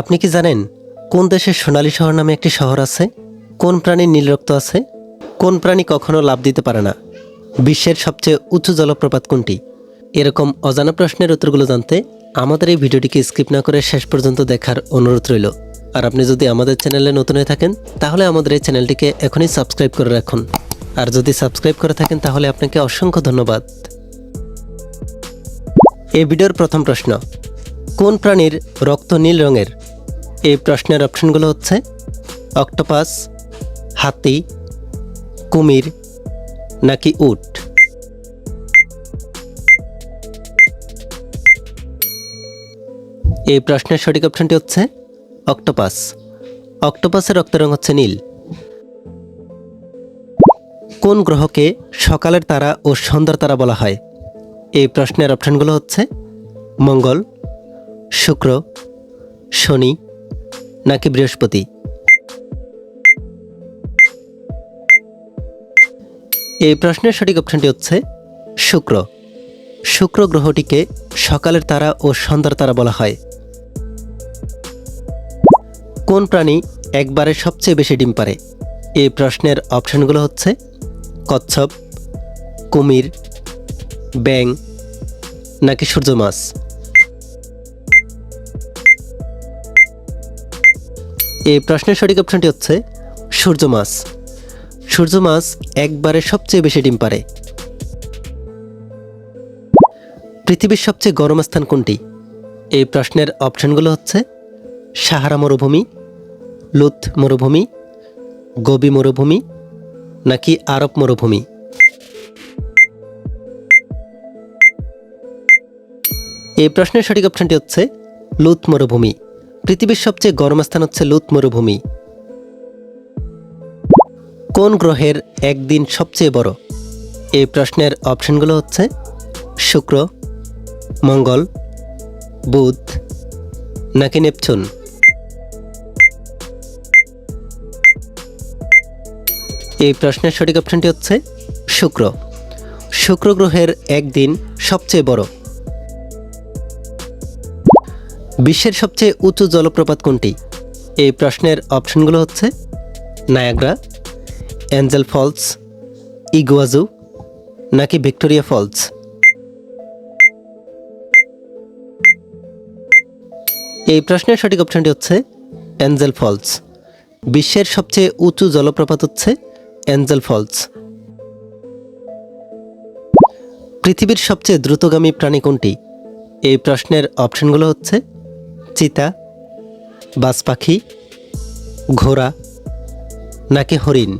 আপনি কি জানেন কোন দেশের সোনালী শহর নামে একটি শহর আছে? কোন প্রাণীর নীল রক্ত আছে? কোন প্রাণী কখনো লাভ দিতে পারে না? বিশ্বের সবচেয়ে উঁচু জলপ্রপাত কোনটি? এরকম অজানা প্রশ্নের উত্তরগুলো জানতে আমাদের এই ভিডিওটিকে স্কিপ না করে শেষ পর্যন্ত দেখার অনুরোধ রইল। আর আপনি যদি আমাদের চ্যানেলে নতুন হয়ে থাকেন, তাহলে আমাদের এই চ্যানেলটিকে এখনই সাবস্ক্রাইব করে রাখুন। আর যদি সাবস্ক্রাইব করে থাকেন, তাহলে আপনাকে অসংখ্য ধন্যবাদ। এই ভিডিওর প্রথম প্রশ্ন, কোন প্রাণীর রক্ত নীল রঙের? এই প্রশ্নের অপশনগুলো হচ্ছে অক্টোপাস, হাতি, কুমির নাকি উট? এই প্রশ্নের সঠিক অপশনটি হচ্ছে অক্টোপাস। অক্টোপাসের রক্ত রং হচ্ছে নীল। কোন গ্রহকে সকালের তারা ও সন্ধ্যার তারা বলা হয়? এই প্রশ্নের অপশনগুলো হচ্ছে মঙ্গল, শুক্র, শনি নাকি বৃহস্পতি? এই প্রশ্নের সঠিক অপশনটি হচ্ছে শুক্র। শুক্র গ্রহটিকে সকালের তারা ও সন্ধ্যার তারা বলা হয়। কোন প্রাণী একবারে সবচেয়ে বেশি ডিম পারে? এই প্রশ্নের অপশনগুলো হচ্ছে কচ্ছপ, কুমির ব্যাং নাকি সূর্য মাছ এই প্রশ্নের সঠিক অপশনটি হচ্ছে সূর্য মাছ। সূর্য মাছ একবারে সবচেয়ে বেশি ডিম পারে পৃথিবীর সবচেয়ে গরম স্থান কোনটি? এই প্রশ্নের অপশনগুলো হচ্ছে সাহারা মরুভূমি লুথ মরুভূমি, গোবি মরুভূমি নাকি আরব মরুভূমি। এই প্রশ্নের সঠিক অপশনটি হচ্ছে লুত মরুভূমি। পৃথিবীর সবচেয়ে গরম স্থান হচ্ছে লুত মরুভূমি। কোন গ্রহের একদিন সবচেয়ে বড়? এই প্রশ্নের অপশনগুলো হচ্ছে শুক্র, মঙ্গল, বুধ নাকি নেপচুন? এই প্রশ্নের সঠিক অপশনটি হচ্ছে শুক্র। শুক্র গ্রহের একদিন সবচেয়ে বড়। বিশ্বের সবচেয়ে উঁচু জলপ্রপাত কোনটি? এই প্রশ্নের অপশনগুলো হচ্ছে নায়াগ্রা অ্যাঞ্জেল ফলস, ইগুয়াজু, নাকি ভিক্টোরিয়া ফলস? এই প্রশ্নের সঠিক অপশনটি হচ্ছে অ্যাঞ্জেল ফলস। বিশ্বের সবচেয়ে উঁচু জলপ্রপাত হচ্ছে অ্যাঞ্জেল ফলস। পৃথিবীর সবচেয়ে দ্রুতগামী প্রাণী কোনটি? এই প্রশ্নের অপশনগুলো হচ্ছে চিতা বাজ পাখি ঘোড়া, নাকি হরিণ?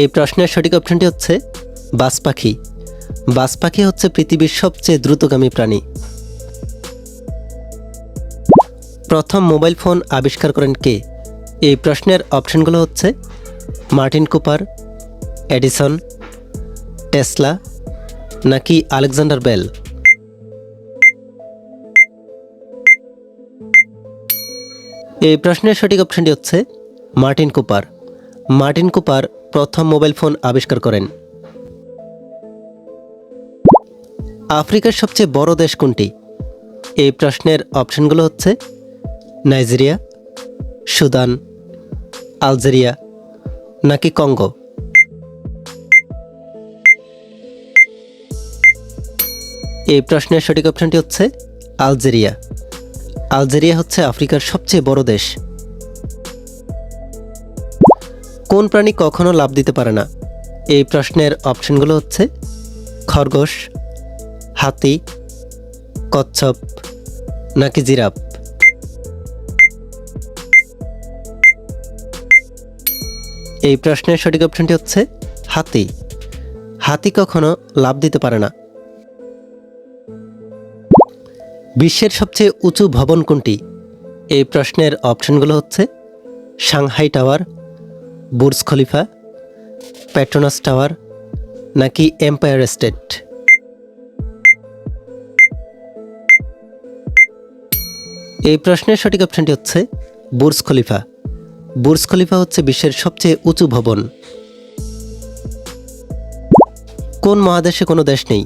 এই প্রশ্নের সঠিক অপশনটি হচ্ছে বাজ পাখি বাজ পাখি হচ্ছে পৃথিবীর সবচেয়ে দ্রুতগামী প্রাণী। প্রথম মোবাইল ফোন আবিষ্কার করেন কে? এই প্রশ্নের অপশনগুলো হচ্ছে মার্টিন কুপার, এডিসন, টেসলা নাকি আলেকজান্ডার বেল? এই প্রশ্নের সঠিক অপশনটি হচ্ছে মার্টিন কুপার। মার্টিন কুপার প্রথম মোবাইল ফোন আবিষ্কার করেন। আফ্রিকার সবচেয়ে বড় দেশ কোনটি? এই প্রশ্নের অপশনগুলো হচ্ছে নাইজেরিয়া, সুদান, আলজেরিয়া নাকি কঙ্গো? এই প্রশ্নের সঠিক অপশনটি হচ্ছে আলজেরিয়া। আলজেরিয়া হচ্ছে আফ্রিকার সবচেয়ে বড় দেশ। কোন প্রাণী কখনো লাভ দিতে পারে না? এই প্রশ্নের অপশনগুলো হচ্ছে খরগোশ, হাতি, কচ্ছপ নাকি জিরাফ? এই প্রশ্নের সঠিক অপশনটি হচ্ছে হাতি। হাতি কখনো লাভ দিতে পারে না। বিশ্বের সবচেয়ে উঁচু ভবন কোনটি? এই প্রশ্নের অপশনগুলো হচ্ছে, Shanghai tower, Burj Khalifa Petronas tower, নাকি এম্পায়ার স্টেট? এই প্রশ্নের সঠিক অপশনটি হচ্ছে, বুর্জ খলিফা। বুর্জ খলিফা হচ্ছে বিশ্বের সবচেয়ে উঁচু ভবন। কোন মহাদেশে কোনো দেশ নেই?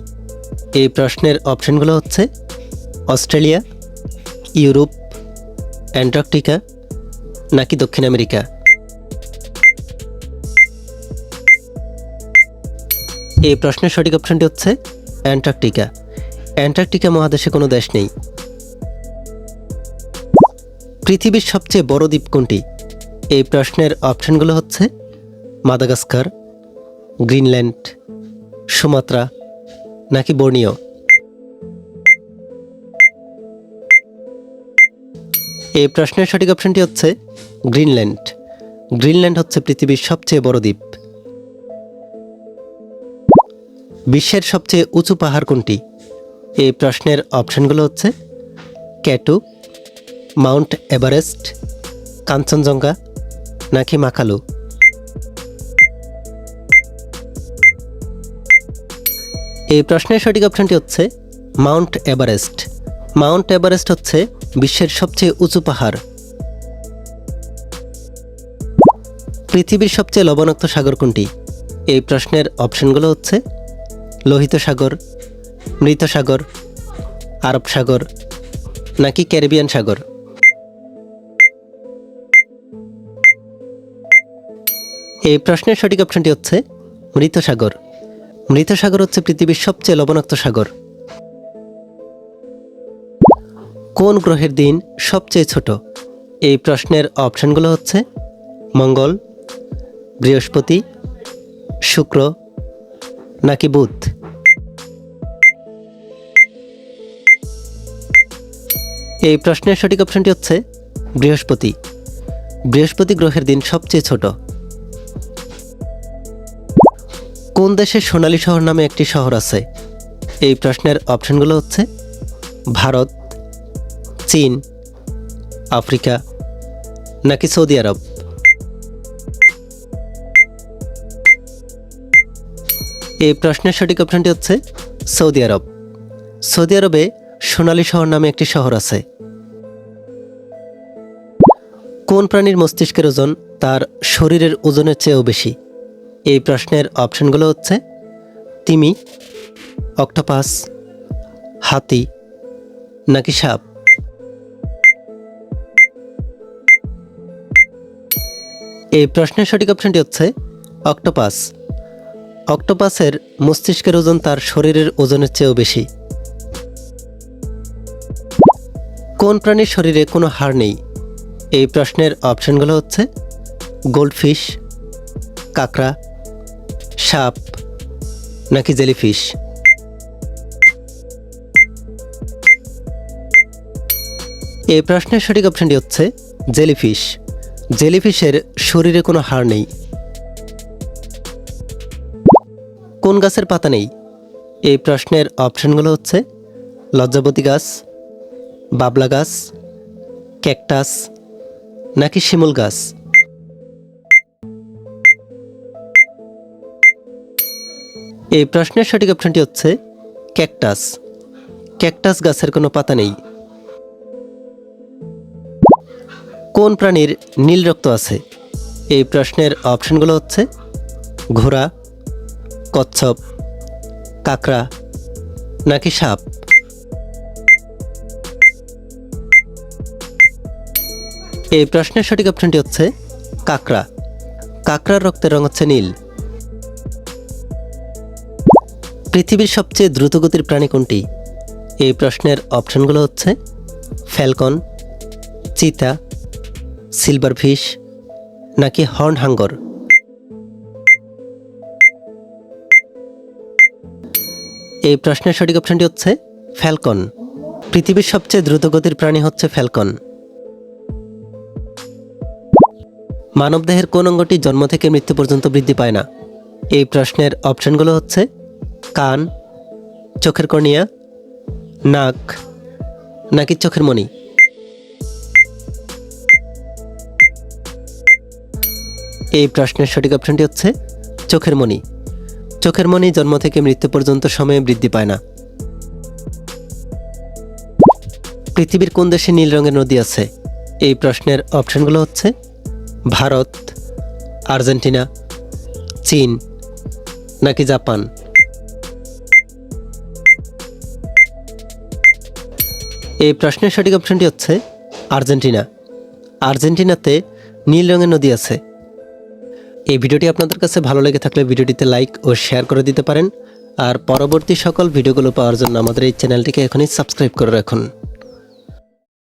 এই প্রশ্নের অপশনগুলো হচ্ছে অস্ট্রেলিয়া ইউরোপ অ্যান্টার্কটিকা নাকি দক্ষিণ আমেরিকা এই প্রশ্নের সঠিক অপশনটি হচ্ছে অ্যান্টার্কটিকা অ্যান্টার্কটিকা মহাদেশে কোনো দেশ নেই। পৃথিবীর সবচেয়ে বড় দ্বীপ কোনটি? এই প্রশ্নের অপশনগুলো হচ্ছে মাদাগাস্কার গ্রিনল্যান্ড সুমাত্রা নাকি বর্নিও এই প্রশ্নের সঠিক অপশনটি হচ্ছে গ্রিনল্যান্ড। গ্রিনল্যান্ড হচ্ছে পৃথিবীর সবচেয়ে বড় দ্বীপ। বিশ্বের সবচেয়ে উঁচু পাহাড় কোনটি? এই প্রশ্নের অপশনগুলো হচ্ছে ক্যাটু, মাউন্ট এভারেস্ট, কাঞ্চনজঙ্ঘা নাকি মাকালু? এই প্রশ্নের সঠিক অপশনটি হচ্ছে মাউন্ট এভারেস্ট। মাউন্ট এভারেস্ট হচ্ছে বিশ্বের সবচেয়ে উঁচু পাহাড়। পৃথিবীর সবচেয়ে লবণাক্ত সাগর কোনটি? এই প্রশ্নের অপশনগুলো হচ্ছে লোহিত সাগর, মৃত সাগর, আরব সাগর নাকি ক্যারিবিয়ান সাগর। এই প্রশ্নের সঠিক অপশনটি হচ্ছে মৃত সাগর। মৃত সাগর হচ্ছে পৃথিবীর সবচেয়ে লবণাক্ত সাগর। কোন গ্রহের দিন সবচেয়ে ছোট? এই প্রশ্নের অপশনগুলো হচ্ছে মঙ্গল, বৃহস্পতি, শুক্র নাকি বুধ? এই প্রশ্নের সঠিক অপশনটি হচ্ছে বৃহস্পতি। বৃহস্পতি গ্রহের দিন সবচেয়ে ছোট। কোন দেশের সোনালী শহর নামে একটি শহর আছে? এই প্রশ্নের অপশনগুলো হচ্ছে ভারত চীন, আফ্রিকা, নাকি সৌদি আরব? এই প্রশ্নের সঠিক অপশনটি হচ্ছে সৌদি আরব। সৌদি আরবে সোনালী শহর নামে একটি শহর আছে। কোন প্রাণীর মস্তিষ্কের ওজন তার শরীরের ওজনের চেয়েও বেশি? এই প্রশ্নের অপশনগুলো হচ্ছে তিমি, অক্টোপাস, হাতি, নাকি সাপ? এই প্রশ্নের সঠিক অপশনটি হচ্ছে অক্টোপাস। অক্টোপাসের মস্তিষ্কের ওজন তার শরীরের ওজনের চেয়েও বেশি। কোন প্রাণীর শরীরে কোনো হাড় নেই? এই প্রশ্নের অপশনগুলো হচ্ছে গোল্ডফিশ, কাঁকড়া, সাপ নাকি জেলিফিশ? এই প্রশ্নের সঠিক অপশনটি হচ্ছে জেলিফিশ। জেলিফিশের শরীরে কোনো হাড় নেই। কোন গাছের পাতা নেই? এই প্রশ্নের অপশনগুলো হচ্ছে লজ্জাবতী গাছ, বাবলা গাছ, ক্যাকটাস নাকি শিমুল গাছ? এই প্রশ্নের সঠিক অপশনটি হচ্ছে ক্যাকটাস। ক্যাকটাস গাছের কোনো পাতা নেই। কোন প্রাণীর নীল রক্ত আছে? এই প্রশ্নের অপশনগুলো হচ্ছে ঘোড়া, কচ্ছপ, কাঁকড়া নাকি সাপ? এই প্রশ্নের সঠিক অপশনটি হচ্ছে কাঁকড়া। কাঁকড়ার রক্তের রং হচ্ছে নীল। পৃথিবীর সবচেয়ে দ্রুতগতির প্রাণী কোনটি? এই প্রশ্নের অপশনগুলো হচ্ছে ফ্যালকন, চিতা সিলভার ফিশ নাকি হর্ন হাঙ্গর? এই প্রশ্নের সঠিক অপশনটি হচ্ছে ফ্যালকন। পৃথিবীর সবচেয়ে দ্রুতগতির প্রাণী হচ্ছে ফ্যালকন। মানবদেহের কোন অঙ্গটি জন্ম থেকে মৃত্যু পর্যন্ত বৃদ্ধি পায় না? এই প্রশ্নের অপশনগুলো হচ্ছে কান, চোখের কর্নিয়া, নাক, নাকি চোখের মণি? এই প্রশ্নের সঠিক অপশনটি হচ্ছে চোখের মণি। চোখের মণি জন্ম থেকে মৃত্যু পর্যন্ত সময়ে বৃদ্ধি পায় না। পৃথিবীর কোন দেশে নীল রঙের নদী আছে? এই প্রশ্নের অপশনগুলো হচ্ছে ভারত, আর্জেন্টিনা, চীন নাকি জাপান। এই প্রশ্নের সঠিক অপশনটি হচ্ছে আর্জেন্টিনা। আর্জেন্টিনাতে নীল রঙের নদী আছে। এই ভিডিওটি আপনাদের কাছে ভালো লেগে থাকলে ভিডিওটিতে লাইক ও শেয়ার করে দিতে পারেন। আর পরবর্তী সকল ভিডিওগুলো পাওয়ার জন্য আমাদের এই চ্যানেলটিকে এখনই সাবস্ক্রাইব করে রাখুন।